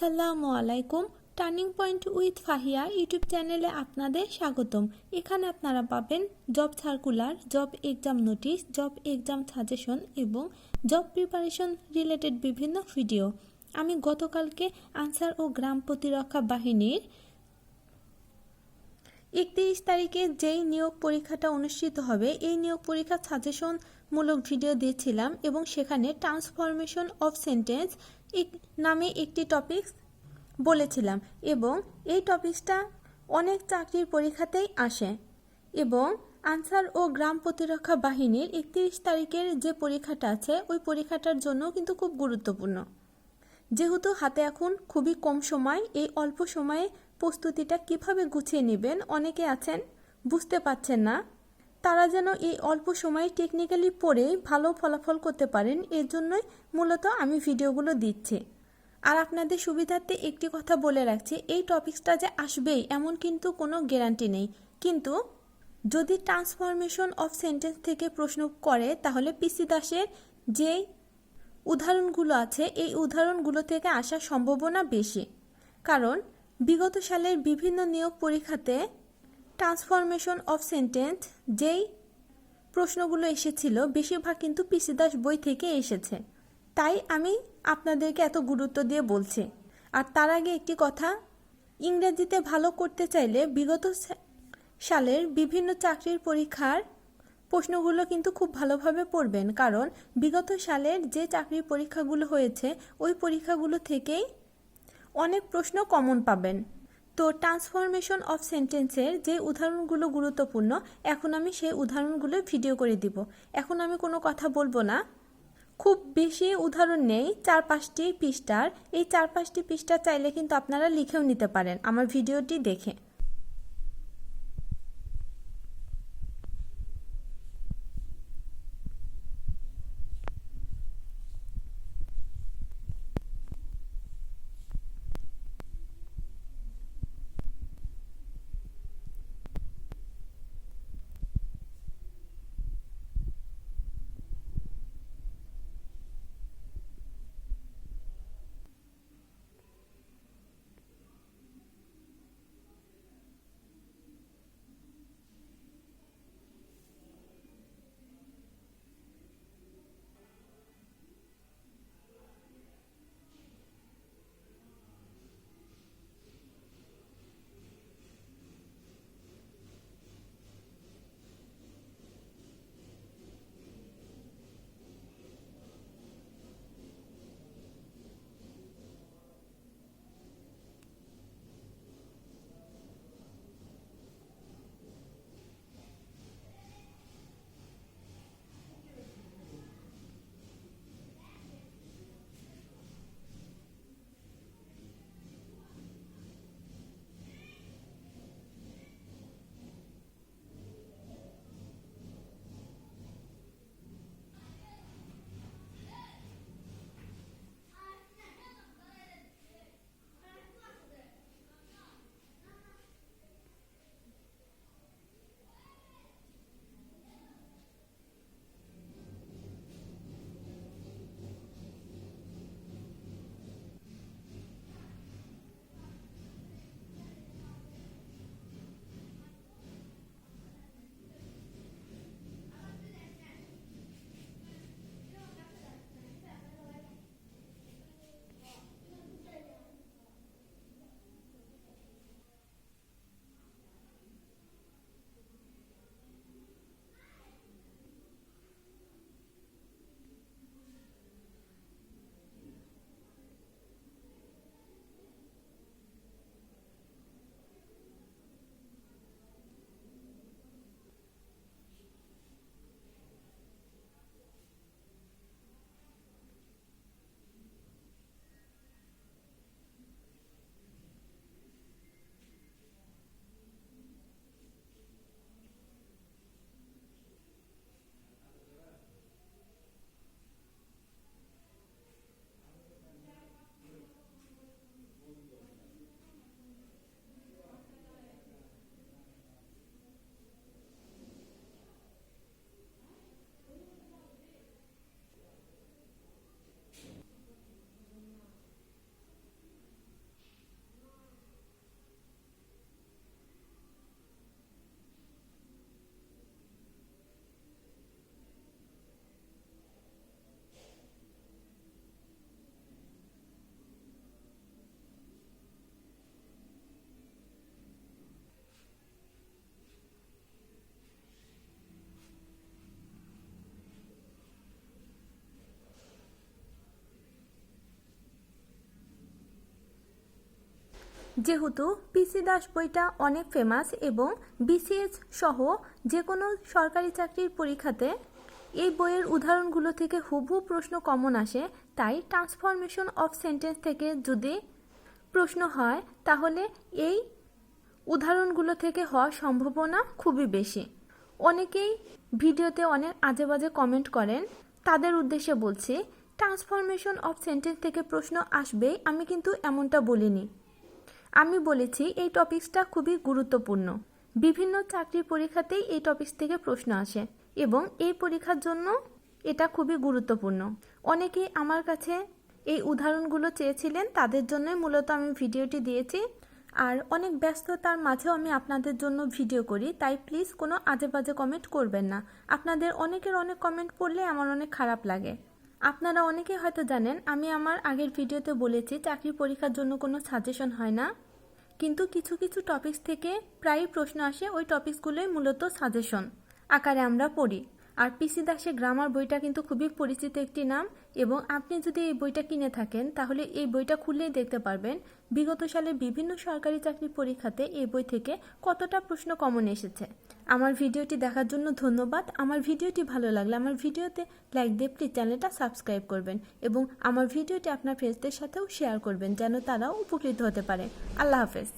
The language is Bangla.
আসসালামু আলাইকুম। Turning point with Fahia YouTube চ্যানেলে আপনাদের স্বাগতম। এখানে আপনারা পাবেন job circular job exam notice job exam suggestion এবং জব প্রিপারেশন রিলেটেড বিভিন্ন ভিডিও আমি গতকালকে আনসার ও গ্রাম প্রতিরক্ষা বাহিনীর একত্রিশ তারিখে যেই নিয়োগ পরীক্ষাটা অনুষ্ঠিত হবে, এই নিয়োগ পরীক্ষার সাজেশন মূলক ভিডিও দিয়েছিলাম এবং সেখানে ট্রান্সফরমেশন অফ সেন্টেন্স নামে একটি টপিক বলেছিলাম এবং এই টপিকসটা অনেক চাকরির পরীক্ষাতেই আসে এবং আনসার ও গ্রাম প্রতিরক্ষা বাহিনীর একত্রিশ তারিখের যে পরীক্ষাটা আছে, ওই পরীক্ষাটার জন্য কিন্তু খুব গুরুত্বপূর্ণ। যেহেতু হাতে এখন খুবই কম সময়, এই অল্প সময়ে প্রস্তুতিটা কীভাবে গুছিয়ে নেবেন অনেকে আছেন বুঝতে পারছেন না। তারা যেন এই অল্প সময়ে টেকনিক্যালি পড়েই ভালো ফলাফল করতে পারেন, এর জন্যই মূলত আমি ভিডিওগুলো দিচ্ছি। আর আপনাদের সুবিধার্থে একটি কথা বলে রাখছি, এই টপিকসটা যে আসবেই, এমন কিন্তু কোনো গ্যারান্টি নেই। কিন্তু যদি ট্রান্সফরমেশন অফ সেন্টেন্স থেকে প্রশ্ন করে, তাহলে পিসি দাসের যেই উদাহরণগুলো আছে, এই উদাহরণগুলো থেকে আসার সম্ভাবনা বেশি। কারণ বিগত সালের বিভিন্ন নিয়োগ পরীক্ষাতে ট্রান্সফরমেশন অফ সেন্টেন্স যেই প্রশ্নগুলো এসেছিল, বেশিরভাগ কিন্তু পিসি দাস বই থেকে এসেছে। তাই আমি আপনাদেরকে এত গুরুত্ব দিয়ে বলছি। আর তার আগে একটি কথা, ইংরেজিতে ভালো করতে চাইলে বিগত সালের বিভিন্ন চাকরির পরীক্ষার প্রশ্নগুলো কিন্তু খুব ভালোভাবে পড়বেন। কারণ বিগত সালের যে চাকরির পরীক্ষাগুলো হয়েছে, ওই পরীক্ষাগুলো থেকেই অনেক প্রশ্ন কমন পাবেন। তো ট্রান্সফরমেশন অফ সেন্টেন্সের যে উদাহরণগুলো গুরুত্বপূর্ণ, এখন আমি সেই উদাহরণগুলো ভিডিও করে দিব। এখন আমি কোনো কথা বলব না। খুব বেশি উদাহরণ নেই চার পাঁচটি পৃষ্ঠার। এই চার পাঁচটি পৃষ্ঠা চাইলে কিন্তু আপনারা লিখেও নিতে পারেন। আমার ভিডিওটি দেখে। যেহেতু পিসি দাস বইটা অনেক ফেমাস এবং বিসিএস সহ যে কোনো সরকারি চাকরির পরীক্ষাতে এই বইয়ের উদাহরণগুলো থেকে হুবহু প্রশ্ন কমন আসে, তাই ট্রান্সফরমেশন অফ সেন্টেন্স থেকে যদি প্রশ্ন হয়, তাহলে এই উদাহরণগুলো থেকে হওয়ার সম্ভাবনা খুবই বেশি। অনেকেই ভিডিওতে অনেক আজে বাজে কমেন্ট করেন, তাদের উদ্দেশ্যে বলছি ট্রান্সফরমেশন অফ সেন্টেন্স থেকে প্রশ্ন আসবেই, আমি কিন্তু এমনটা বলিনি। আমি বলেছি এই টপিকসটা খুবই গুরুত্বপূর্ণ। বিভিন্ন চাকরির পরীক্ষাতেই এই টপিকস থেকে প্রশ্ন আসে এবং এই পরীক্ষার জন্য এটা খুবই গুরুত্বপূর্ণ। অনেকেই আমার কাছে এই উদাহরণগুলো চেয়েছিলেন, তাদের জন্যই মূলত আমি ভিডিওটি দিয়েছি। আর অনেক ব্যস্ততার মাঝেও আমি আপনাদের জন্য ভিডিও করি, তাই প্লিজ কোনো আজে বাজে কমেন্ট করবেন না। আপনাদের অনেকের অনেক কমেন্ট পড়লে আমার অনেক খারাপ লাগে। আপনারা অনেকেই হয়তো জানেন, আমি আমার আগের ভিডিওতে বলেছি চাকরি পরীক্ষার জন্য কোনো সাজেশন হয় না। কিন্তু কিছু কিছু টপিকস থেকে প্রায় প্রশ্ন আসে ওই টপিকসগুলোই মূলত সাজেশন আকারে আমরা পড়ি। আর পিসি দাসের গ্রামার বইটা কিন্তু খুবই পরিচিত একটি নাম এবং আপনি যদি এই বইটা কিনে থাকেন, তাহলে এই বইটা খুললেই দেখতে পারবেন বিগত সালে বিভিন্ন সরকারি চাকরির পরীক্ষাতে এই বই থেকে কতটা প্রশ্ন কমন এসেছে। আমার ভিডিওটি দেখার জন্য ধন্যবাদ। আমার ভিডিওটি ভালো লাগলে আমার ভিডিওতে লাইক দিয়ে প্লিজ চ্যানেলটা সাবস্ক্রাইব করবেন এবং আমার ভিডিওটি আপনার ফ্রেন্ডসদের সাথেও শেয়ার করবেন, যেন তারাও উপকৃত হতে পারে। আল্লাহ হাফেজ।